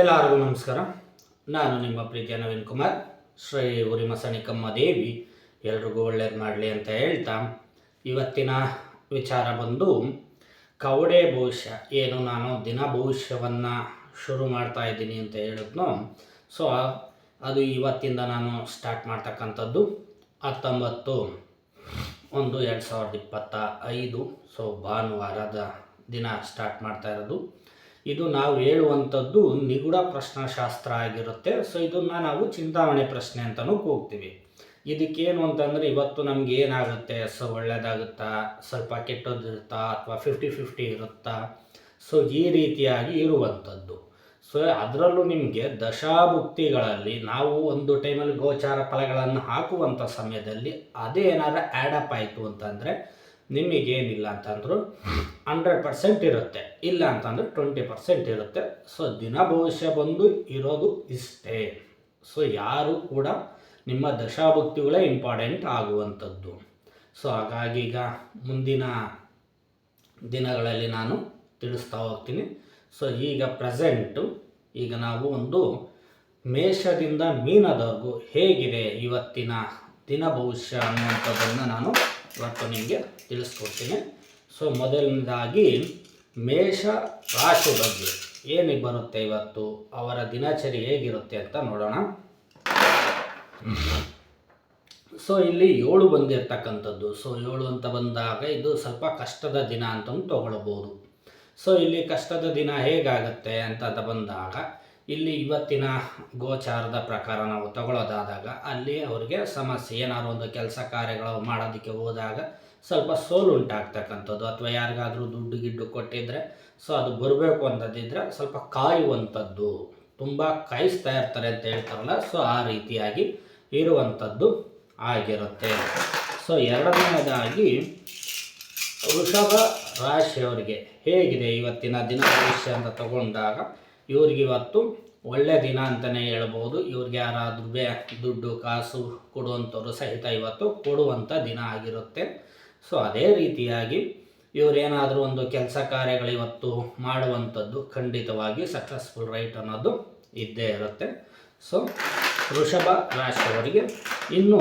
ಎಲ್ಲರಿಗೂ ನಮಸ್ಕಾರ. ನಾನು ನಿಮ್ಮ ಪ್ರೀತಿಯ ನವೀನ್ ಕುಮಾರ್. ಶ್ರೀ ಉರಿಮಸಣಿಕಮ್ಮ ದೇವಿ. ಎಲ್ರಿಗೂ ಒಳ್ಳೇದು ಮಾಡಲಿ ಅಂತ ಹೇಳ್ತಾ ಇವತ್ತಿನ ವಿಚಾರ ಬಂದು, ಕವಡೆ ಭವಿಷ್ಯ, ಏನು ನಾನು ದಿನ ಭವಿಷ್ಯವನ್ನು ಶುರು ಮಾಡ್ತಾ ಇದ್ದೀನಿ ಅಂತ ಹೇಳಿದ್ನೋ. ಸೊ ಅದು ಇವತ್ತಿಂದ ನಾನು ಸ್ಟಾರ್ಟ್ ಮಾಡ್ತಕ್ಕಂಥದ್ದು ಹತ್ತೊಂಬತ್ತು ಒಂದು ಎರಡು ಸಾವಿರದ ಇಪ್ಪತ್ತ ಐದು. ಸೊ ಭಾನುವಾರದ ದಿನ ಸ್ಟಾರ್ಟ್ ಮಾಡ್ತಾ ಇರೋದು. ಇದು ನಾವು ಹೇಳುವಂಥದ್ದು ನಿಗೂಢ ಪ್ರಶ್ನಶಾಸ್ತ್ರ ಆಗಿರುತ್ತೆ. ಸೊ ಇದನ್ನು ನಾವು ಚಿಂತಾಮಣಿ ಪ್ರಶ್ನೆ ಅಂತಲೂ ಹೋಗ್ತೀವಿ ಇದಕ್ಕೇನು ಅಂತಂದರೆ ಇವತ್ತು ನಮ್ಗೆ ಏನಾಗುತ್ತೆ? ಸೊ ಒಳ್ಳೆಯದಾಗುತ್ತಾ ಸ್ವಲ್ಪ ಕೆಟ್ಟೋದಿರುತ್ತಾ ಅಥವಾ ಫಿಫ್ಟಿ ಫಿಫ್ಟಿ ಇರುತ್ತಾ? ಸೊ ಈ ರೀತಿಯಾಗಿ ಇರುವಂಥದ್ದು. ಸೊ ಅದರಲ್ಲೂ ನಿಮಗೆ ದಶಾಭುಕ್ತಿಗಳಲ್ಲಿ ನಾವು ಒಂದು ಟೈಮಲ್ಲಿ ಗೋಚಾರ ಫಲಗಳನ್ನು ಹಾಕುವಂಥ ಸಮಯದಲ್ಲಿ ಅದೇ ಏನಾದ್ರು ಆ್ಯಡಪ್ ಆಯಿತು ಅಂತಂದರೆ ನಿಮಗೇನಿಲ್ಲ ಅಂತಂದರೂ ಹಂಡ್ರೆಡ್ ಪರ್ಸೆಂಟ್ ಇರುತ್ತೆ. ಇಲ್ಲ ಅಂತಂದರೆ ಟ್ವೆಂಟಿ ಪರ್ಸೆಂಟ್ ಇರುತ್ತೆ. ಸೊ ದಿನ ಭವಿಷ್ಯ ಬಂದು ಇರೋದು ಇಷ್ಟೇ. ಸೊ ಯಾರು ಕೂಡ ನಿಮ್ಮ ದಶಾಭಕ್ತಿಗಳೇ ಇಂಪಾರ್ಟೆಂಟ್ ಆಗುವಂಥದ್ದು. ಸೊ ಹಾಗಾಗಿ ಈಗ ಮುಂದಿನ ದಿನಗಳಲ್ಲಿ ನಾನು ತಿಳಿಸ್ತಾ ಹೋಗ್ತೀನಿ. ಸೊ ಈಗ ಪ್ರೆಸೆಂಟು ಈಗ ನಾವು ಒಂದು ಮೇಷದಿಂದ ಮೀನದವರೆಗೂ ಹೇಗಿದೆ ಇವತ್ತಿನ ದಿನ ಭವಿಷ್ಯ ಅನ್ನುವಂಥದ್ದನ್ನು ನಾನು ಇವತ್ತು ನಿಮಗೆ ತಿಳಿಸ್ಕೊಡ್ತೀನಿ. ಸೊ ಮೊದಲನೇದಾಗಿ ಮೇಷ ರಾಶಿ ಬಗ್ಗೆ ಏನಿಗೆ ಬರುತ್ತೆ ಇವತ್ತು? ಅವರ ದಿನಚರಿ ಹೇಗಿರುತ್ತೆ ಅಂತ ನೋಡೋಣ. ಸೊ, ಇಲ್ಲಿ ಏಳು ಬಂದಿರತಕ್ಕಂಥದ್ದು. ಸೊ, ಏಳು ಅಂತ ಬಂದಾಗ ಇದು ಸ್ವಲ್ಪ ಕಷ್ಟದ ದಿನ ಅಂತ ತಗೊಳ್ಬೋದು. ಸೊ, ಇಲ್ಲಿ ಕಷ್ಟದ ದಿನ ಹೇಗಾಗುತ್ತೆ ಅಂತ ಬಂದಾಗ, ಇಲ್ಲಿ ಇವತ್ತಿನ ಗೋಚಾರದ ಪ್ರಕಾರ ನಾವು ತಗೊಳ್ಳೋದಾದಾಗ ಅಲ್ಲಿ ಅವರಿಗೆ ಸಮಸ್ಯೆ, ಏನಾದ್ರು ಒಂದು ಕೆಲಸ ಕಾರ್ಯಗಳು ಮಾಡೋದಕ್ಕೆ ಹೋದಾಗ ಸ್ವಲ್ಪ ಸೋಲು ಉಂಟಾಗ್ತಕ್ಕಂಥದ್ದು ಅಥವಾ ಯಾರಿಗಾದರೂ ದುಡ್ಡು ಗಿಡ್ಡು ಕೊಟ್ಟಿದ್ರೆ ಸೊ ಅದು ಬರಬೇಕು ಅಂತದಿದ್ರೆ ಸ್ವಲ್ಪ ಕಾಯುವಂಥದ್ದು. ತುಂಬ ಕಾಯಿಸ್ತಾ ಇರ್ತಾರೆ ಅಂತ ಹೇಳ್ತಾರಲ್ಲ ಸೊ ಆ ರೀತಿಯಾಗಿ ಇರುವಂಥದ್ದು ಆಗಿರುತ್ತೆ. ಸೊ ಎರಡನೇದಾಗಿ ವೃಷಭ ರಾಶಿಯವರಿಗೆ ಹೇಗಿದೆ ಇವತ್ತಿನ ದಿನ ಭವಿಷ್ಯ ಅಂತ ತಗೊಂಡಾಗ? ಇವ್ರಿಗೆ ಇವತ್ತು ಒಳ್ಳೆಯ ದಿನ ಅಂತಲೇ ಹೇಳ್ಬೋದು. ಇವ್ರಿಗೆ ಯಾರಾದರೂ ಬೇ ದುಡ್ಡು, ಕಾಸು ಕೊಡುವಂಥವ್ರು ಸಹಿತ ಇವತ್ತು ಕೊಡುವಂಥ ದಿನ ಆಗಿರುತ್ತೆ. ಸೊ ಅದೇ ರೀತಿಯಾಗಿ ಇವರೇನಾದರೂ ಒಂದು ಕೆಲಸ ಕಾರ್ಯಗಳು ಇವತ್ತು ಮಾಡುವಂಥದ್ದು ಖಂಡಿತವಾಗಿ ಸಕ್ಸಸ್ಫುಲ್ ರೈಟ್ ಅನ್ನೋದು ಇದ್ದೇ ಇರುತ್ತೆ. ಸೊ ವೃಷಭ ರಾಶಿಯವರಿಗೆ ಇನ್ನು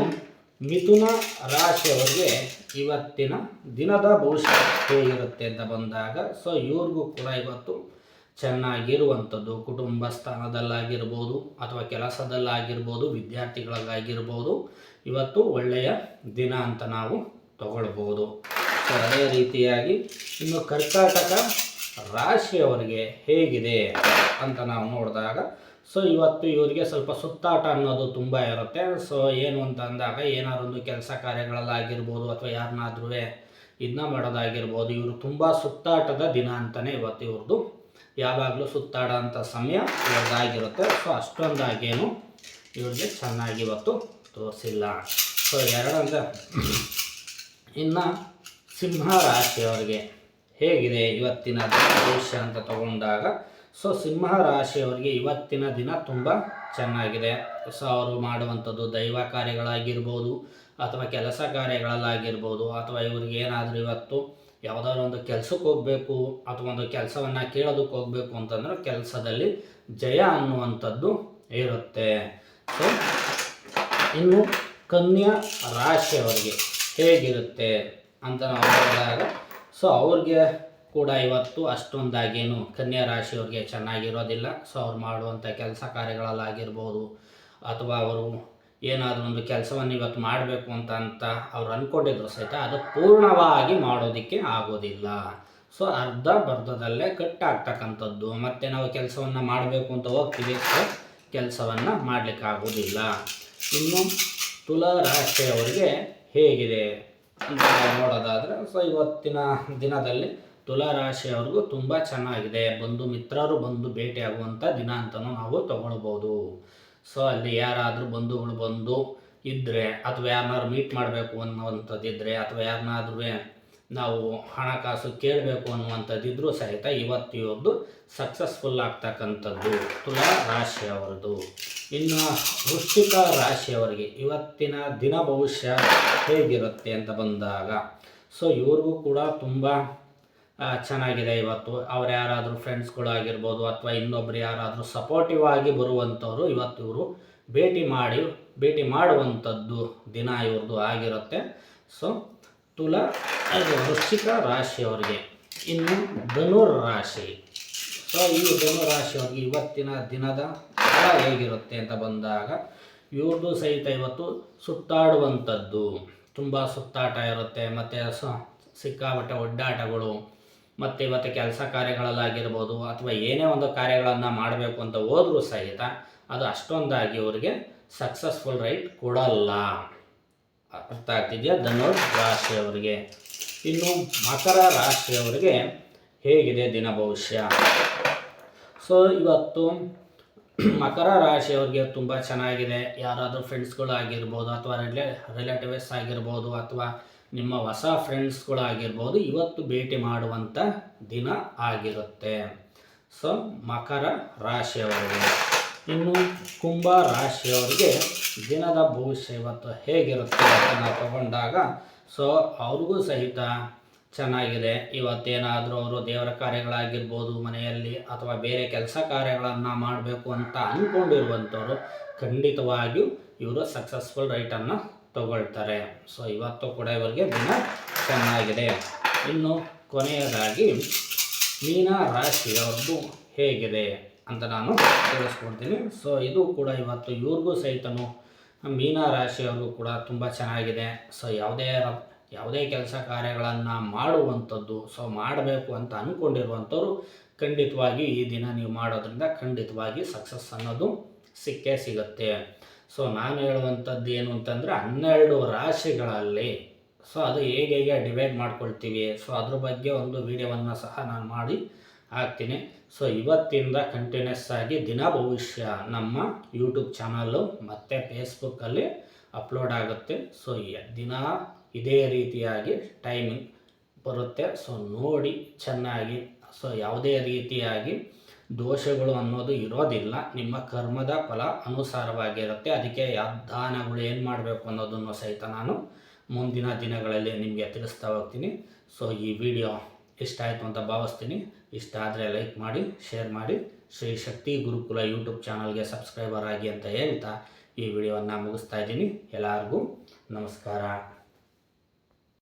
ಮಿಥುನ ರಾಶಿಯವರಿಗೆ ಇವತ್ತಿನ ದಿನದ ಭವಿಷ್ಯ ಹೇಗಿರುತ್ತೆ ಅಂತ ಬಂದಾಗ ಸೊ ಇವ್ರಿಗೂ ಕೂಡ ಇವತ್ತು ಚೆನ್ನಾಗಿರುವಂಥದ್ದು, ಕುಟುಂಬ ಸ್ಥಾನದಲ್ಲಾಗಿರ್ಬೋದು ಅಥವಾ ಕೆಲಸದಲ್ಲಾಗಿರ್ಬೋದು, ವಿದ್ಯಾರ್ಥಿಗಳಲ್ಲಾಗಿರ್ಬೋದು, ಇವತ್ತು ಒಳ್ಳೆಯ ದಿನ ಅಂತ ನಾವು ತಗೊಳ್ಬೋದು ಸೊ ಅದೇ ರೀತಿಯಾಗಿ ಇನ್ನು ಕರ್ಕಾಟಕ ರಾಶಿಯವರಿಗೆ ಹೇಗಿದೆ ಅಂತ ನಾವು ನೋಡಿದಾಗ, ಸೊ ಇವತ್ತು ಇವರಿಗೆ ಸ್ವಲ್ಪ ಸುತ್ತಾಟ ಅನ್ನೋದು ತುಂಬ ಇರುತ್ತೆ. ಸೊ ಏನು ಅಂತ ಅಂದಾಗ, ಏನಾದ್ರು ಒಂದು ಕೆಲಸ ಕಾರ್ಯಗಳಲ್ಲಾಗಿರ್ಬೋದು ಅಥವಾ ಯಾರನ್ನಾದ್ರೂ ಇದನ್ನ ಮಾಡೋದಾಗಿರ್ಬೋದು, ಇವರು ತುಂಬ ಸುತ್ತಾಟದ ದಿನ ಅಂತಲೇ ಇವತ್ತು ಇವ್ರದ್ದು ಯಾವಾಗಲೂ ಸುತ್ತಾಡೋ ಅಂಥ ಸಮಯ ಇವ್ರದ್ದಾಗಿರುತ್ತೆ ಸೊ ಅಷ್ಟೊಂದಾಗೇನು ಇವ್ರಿಗೆ ಚೆನ್ನಾಗಿ ಇವತ್ತು ತೋರಿಸಿಲ್ಲ. ಸೊ ಎರಡಂದ ಇನ್ನು ಸಿಂಹ ರಾಶಿಯವರಿಗೆ ಹೇಗಿದೆ ಇವತ್ತಿನ ಭವಿಷ್ಯ ಅಂತ ತಗೊಂಡಾಗ? ಸೊ ಸಿಂಹ ರಾಶಿಯವರಿಗೆ ಇವತ್ತಿನ ದಿನ ತುಂಬ ಚೆನ್ನಾಗಿದೆ. ಸೊ ಅವರು ಮಾಡುವಂಥದ್ದು ದೈವ ಕಾರ್ಯಗಳಾಗಿರ್ಬೋದು, ಅಥವಾ ಕೆಲಸ ಕಾರ್ಯಗಳಲ್ಲಾಗಿರ್ಬೋದು, ಅಥವಾ ಇವ್ರಿಗೆ ಏನಾದರೂ ಇವತ್ತು ಯಾವುದಾದ್ರು ಒಂದು ಕೆಲಸಕ್ಕೆ ಹೋಗಬೇಕು, ಅಥವಾ ಒಂದು ಕೆಲಸವನ್ನು ಕೇಳೋದಕ್ಕೆ ಹೋಗಬೇಕು ಅಂತಂದ್ರೆ ಕೆಲಸದಲ್ಲಿ ಜಯ ಅನ್ನುವಂಥದ್ದು ಇರುತ್ತೆ. ಸೊ ಇನ್ನು ಕನ್ಯಾ ರಾಶಿಯವರಿಗೆ ಹೇಗಿರುತ್ತೆ ಅಂತ ನಾವು ನೋಡಿದಾಗ ಸೊ ಅವ್ರಿಗೆ ಕೂಡ ಇವತ್ತು ಅಷ್ಟೊಂದಾಗೇನು ಕನ್ಯಾ ರಾಶಿಯವ್ರಿಗೆ ಚೆನ್ನಾಗಿರೋದಿಲ್ಲ. ಸೊ ಅವ್ರು ಮಾಡುವಂಥ ಕೆಲಸ ಕಾರ್ಯಗಳಲ್ಲಾಗಿರ್ಬೋದು, ಅಥವಾ ಅವರು ಏನಾದರೂ ಒಂದು ಕೆಲಸವನ್ನು ಇವತ್ತು ಮಾಡಬೇಕು ಅಂತ ಅಂತ ಅವ್ರು ಅಂದ್ಕೊಂಡಿದ್ರು ಸಹಿತ ಅದು ಪೂರ್ಣವಾಗಿ ಮಾಡೋದಕ್ಕೆ ಆಗೋದಿಲ್ಲ. ಸೊ ಅರ್ಧ ಬರ್ಧದಲ್ಲೇ ಕಟ್ಟಾಗ್ತಕ್ಕಂಥದ್ದು. ಮತ್ತು ನಾವು ಕೆಲಸವನ್ನು ಮಾಡಬೇಕು ಅಂತ ಹೋಗ್ತೀವಿ ಸೊ ಕೆಲಸವನ್ನು ಮಾಡಲಿಕ್ಕಾಗೋದಿಲ್ಲ. ಇನ್ನು ತುಲಾ ರಾಶಿಯವರಿಗೆ ಹೇಗಿದೆ ಅಂತ ನೋಡೋದಾದರೆ ಸೊ ಇವತ್ತಿನ ದಿನದಲ್ಲಿ ತುಲಾ ರಾಶಿಯವ್ರಿಗೂ ತುಂಬ ಚೆನ್ನಾಗಿದೆ. ಬಂಧು ಮಿತ್ರರು ಬಂದು ಭೇಟಿಯಾಗುವಂಥ ದಿನ ಅಂತಲೂ ನಾವು ತಗೊಳ್ಬೋದು. ಸೊ ಅಲ್ಲಿ ಯಾರಾದರೂ ಬಂಧುಗಳು ಬಂದು ಇದ್ದರೆ ಅಥವಾ ಯಾರನ್ನಾದ್ರು ಮೀಟ್ ಮಾಡಬೇಕು ಅನ್ನುವಂಥದ್ದಿದ್ದರೆ ಅಥವಾ ಯಾರನ್ನಾದ್ರೂ ನಾವು ಹಣಕಾಸು ಕೇಳಬೇಕು ಅನ್ನುವಂಥದ್ದಿದ್ರೂ ಸಹಿತ ಇವತ್ತು ಇವ್ರದ್ದು ಸಕ್ಸಸ್ಫುಲ್ ಆಗ್ತಕ್ಕಂಥದ್ದು ತುಲಾ ರಾಶಿಯವರದು ಇನ್ನು ವೃಶ್ಚಿಕ ರಾಶಿಯವರಿಗೆ ಇವತ್ತಿನ ದಿನ ಭವಿಷ್ಯ ಹೇಗಿರುತ್ತೆ ಅಂತ ಬಂದಾಗ ಸೊ ಇವ್ರಿಗೂ ಕೂಡ ತುಂಬ ಚೆನ್ನಾಗಿದೆ ಇವತ್ತು. ಅವ್ರು ಯಾರಾದರೂ ಫ್ರೆಂಡ್ಸ್ಗಳಾಗಿರ್ಬೋದು ಅಥವಾ ಇನ್ನೊಬ್ರು ಯಾರಾದರೂ ಸಪೋರ್ಟಿವ್ ಆಗಿ ಬರುವಂಥವ್ರು ಇವತ್ತು ಇವರು ಭೇಟಿ ಮಾಡಿ, ಭೇಟಿ ಮಾಡುವಂಥದ್ದು ದಿನ ಇವ್ರದ್ದು ಆಗಿರುತ್ತೆ. ಸೊ ತುಲಾ ವೃಶ್ಚಿಕ ರಾಶಿಯವರಿಗೆ ಇನ್ನು ಧನುರ್ ರಾಶಿ. ಸೊ ಈ ಧನು ರಾಶಿಯವ್ರಿಗೆ ಇವತ್ತಿನ ದಿನದ ಫಲ ಹೇಗಿರುತ್ತೆ ಅಂತ ಬಂದಾಗ ಇವ್ರದ್ದು ಸಹಿತ ಇವತ್ತು ಸುತ್ತಾಡುವಂಥದ್ದು. ತುಂಬ ಸುತ್ತಾಟ ಇರುತ್ತೆ. ಮತ್ತು ಸಿಕ್ಕಾಪಟ್ಟೆ ಒಡ್ಡಾಟಗಳು ಮತ್ತು ಇವತ್ತು ಕೆಲಸ ಕಾರ್ಯಗಳಲ್ಲಾಗಿರ್ಬೋದು, ಅಥವಾ ಏನೇ ಒಂದು ಕಾರ್ಯಗಳನ್ನು ಮಾಡಬೇಕು ಅಂತ ಹೋದರೂ ಸಹಿತ ಅದು ಅಷ್ಟೊಂದಾಗಿ ಅವರಿಗೆ ಸಕ್ಸಸ್ಫುಲ್ ರೈಟ್ ಕೊಡಲ್ಲ. ಅರ್ಥ ಆಗ್ತಿದೆಯಾ? ಧನುರ್ ರಾಶಿಯವರಿಗೆ. ಇನ್ನು ಮಕರ ರಾಶಿಯವರಿಗೆ ಹೇಗಿದೆ ದಿನ ಭವಿಷ್ಯ? ಸೊ ಇವತ್ತು ಮಕರ ರಾಶಿಯವ್ರಿಗೆ ತುಂಬ ಚೆನ್ನಾಗಿದೆ. ಯಾರಾದರೂ ಫ್ರೆಂಡ್ಸ್ಗಳಾಗಿರ್ಬೋದು ಅಥವಾ ರಿಲೇ ರಿಲೇಟಿವ್ಸ್ ಆಗಿರ್ಬೋದು ಅಥವಾ ನಿಮ್ಮ ಹೊಸ ಫ್ರೆಂಡ್ಸ್ಗಳಾಗಿರ್ಬೋದು ಇವತ್ತು ಭೇಟಿ ಮಾಡುವಂಥ ದಿನ ಆಗಿರುತ್ತೆ. ಸೊ ಮಕರ ರಾಶಿಯವರಿಗೆ, ಇನ್ನು ಕುಂಭ ರಾಶಿಯವರಿಗೆ ದಿನದ ಭವಿಷ್ಯ ಇವತ್ತು ಹೇಗಿರುತ್ತೆ ಅಂತ ನಾವು ತಗೊಂಡಾಗ ಸೊ ಅವ್ರಿಗೂ ಸಹಿತ ಚೆನ್ನಾಗಿದೆ. ಇವತ್ತೇನಾದರೂ ಅವರು ದೇವರ ಕಾರ್ಯಗಳಾಗಿರ್ಬೋದು, ಮನೆಯಲ್ಲಿ ಅಥವಾ ಬೇರೆ ಕೆಲಸ ಕಾರ್ಯಗಳನ್ನು ಮಾಡಬೇಕು ಅಂತ ಅಂದ್ಕೊಂಡಿರುವಂಥವ್ರು ಖಂಡಿತವಾಗಿಯೂ ಇವರು ಸಕ್ಸಸ್ಫುಲ್ ರೈಟನ್ನು ತಗೊಳ್ತಾರೆ. ಸೊ ಇವತ್ತು ಕೂಡ ಇವರಿಗೆ ದಿನ ಚೆನ್ನಾಗಿದೆ. ಇನ್ನು ಕೊನೆಯದಾಗಿ ಮೀನ ರಾಶಿಯವ್ರದ್ದು ಹೇಗಿದೆ ಅಂತ ನಾನು ತಿಳಿಸ್ಕೊಡ್ತೀನಿ. ಸೊ ಇದು ಕೂಡ ಇವತ್ತು ಇವ್ರಿಗೂ ಸಹಿತನು ಮೀನ ರಾಶಿಯವ್ರಿಗೂ ಕೂಡ ತುಂಬ ಚೆನ್ನಾಗಿದೆ. ಸೊ ಯಾವುದೇ ಯಾವುದೇ ಕೆಲಸ ಕಾರ್ಯಗಳನ್ನು ಮಾಡುವಂಥದ್ದು. ಸೊ ಮಾಡಬೇಕು ಅಂತ ಅಂದ್ಕೊಂಡಿರುವಂಥವ್ರು ಖಂಡಿತವಾಗಿ ಈ ದಿನ ನೀವು ಮಾಡೋದ್ರಿಂದ ಖಂಡಿತವಾಗಿ ಸಕ್ಸಸ್ ಅನ್ನೋದು ಸಿಕ್ಕೇ ಸಿಗುತ್ತೆ. ಸೊ ನಾನು ಹೇಳುವಂಥದ್ದು ಏನು ಅಂತಂದರೆ ಹನ್ನೆರಡು ರಾಶಿಗಳಲ್ಲಿ ಸೊ ಅದು ಹೇಗೆ ಹೇಗೆ ಡಿವೈಡ್ ಮಾಡ್ಕೊಳ್ತೀವಿ. ಸೊ ಅದ್ರ ಬಗ್ಗೆ ಒಂದು ವಿಡಿಯೋವನ್ನು ಸಹ ನಾನು ಮಾಡಿ ಹಾಕ್ತೀನಿ. ಸೊ ಇವತ್ತಿಂದ ಕಂಟಿನ್ಯೂಸ್ ಆಗಿ ದಿನ ಭವಿಷ್ಯ ನಮ್ಮ ಯೂಟ್ಯೂಬ್ ಚಾನಲ್ಲು ಮತ್ತು ಫೇಸ್ಬುಕ್ಕಲ್ಲಿ ಅಪ್ಲೋಡ್ ಆಗುತ್ತೆ. ಸೊ ದಿನ ಇದೇ ರೀತಿಯಾಗಿ ಟೈಮಿಂಗ್ ಬರುತ್ತೆ. ಸೊ ನೋಡಿ ಚೆನ್ನಾಗಿ ಸೊ ಯಾವುದೇ ರೀತಿಯಾಗಿ ದೋಷಗಳು ಅನ್ನೋದು ಇರೋದಿಲ್ಲ. ನಿಮ್ಮ ಕರ್ಮದ ಫಲ ಅನುಸಾರವಾಗಿರುತ್ತೆ. ಅದಕ್ಕೆ ಯಾವ ದಾನಗಳು ಏನು ಮಾಡಬೇಕು ಅನ್ನೋದನ್ನು ಸಹಿತ ನಾನು ಮುಂದಿನ ದಿನಗಳಲ್ಲಿ ನಿಮಗೆ ತಿಳಿಸ್ತಾ ಹೋಗ್ತೀನಿ. ಸೊ ಈ ವಿಡಿಯೋ ಇಷ್ಟ ಆಯಿತು ಅಂತ ಭಾವಿಸ್ತೀನಿ. ಇಷ್ಟ ಆದರೆ ಲೈಕ್ ಮಾಡಿ ಶೇರ್ ಮಾಡಿ. ಶ್ರೀ ಶಕ್ತಿ ಗುರುಕುಲ ಯೂಟ್ಯೂಬ್ ಚಾನಲ್ಗೆ ಸಬ್ಸ್ಕ್ರೈಬರ್ ಆಗಿ ಅಂತ ಹೇಳ್ತಾ ಈ ವಿಡಿಯೋವನ್ನು ಮುಗಿಸ್ತಾ ಇದ್ದೀನಿ. ಎಲ್ಲರಿಗೂ ನಮಸ್ಕಾರ.